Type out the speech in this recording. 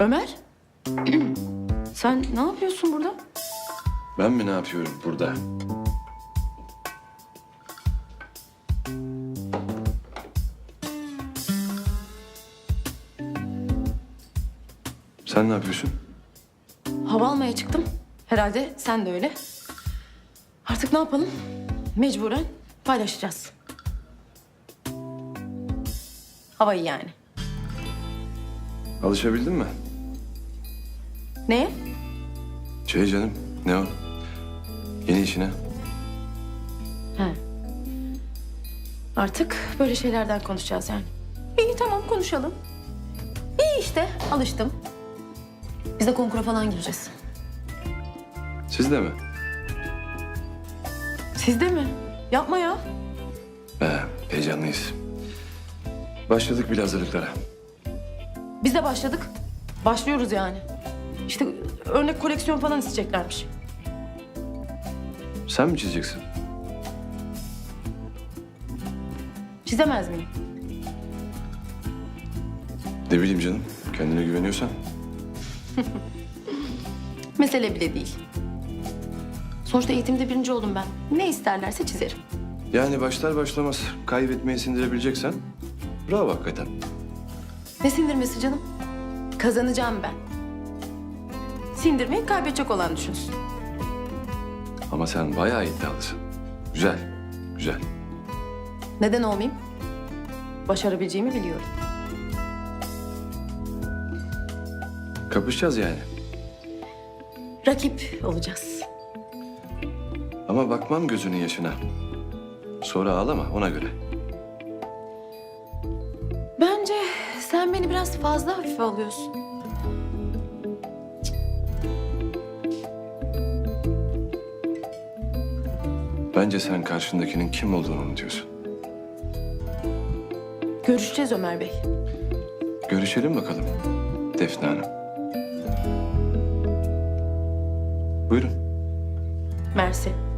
Ömer? Sen ne yapıyorsun burada? Ben mi ne yapıyorum burada? Sen ne yapıyorsun? Hava almaya çıktım. Herhalde sen de öyle. Artık ne yapalım? Mecburen paylaşacağız. Havayı yani. Alışabildin mi? Neye? Şey canım, ne o? Yeni işine. He. Artık böyle şeylerden konuşacağız yani. İyi tamam konuşalım. İyi işte alıştım. Biz de konkura falan gireceğiz. Siz de mi? Siz de mi? Yapma ya. He, heyecanlıyız. Başladık bile hazırlıklara. Biz de başladık. Başlıyoruz yani. İşte örnek koleksiyon falan isteyeceklermiş. Sen mi çizeceksin? Çizemez miyim? Ne bileyim canım, kendine güveniyorsan. Mesele bile değil. Sonuçta eğitimde birinci oldum ben. Ne isterlerse çizerim. Yani başlar başlamaz kaybetmeyi sindirebileceksen bravo hakikaten. Ne sindirmesi canım? Kazanacağım ben. Sindirmeyi kaybedecek olan düşünsün. Ama sen bayağı iddialısın. Güzel, güzel. Neden olmayayım? Başarabileceğimi biliyorum. Kapışacağız yani. Rakip olacağız. Ama bakmam gözünün yaşına. Sonra ağlama ona göre. Sen beni biraz fazla hafife alıyorsun. Bence sen karşındakinin kim olduğunu unutuyorsun. Görüşeceğiz Ömer Bey. Görüşelim bakalım Defne Hanım. Buyurun. Mersi.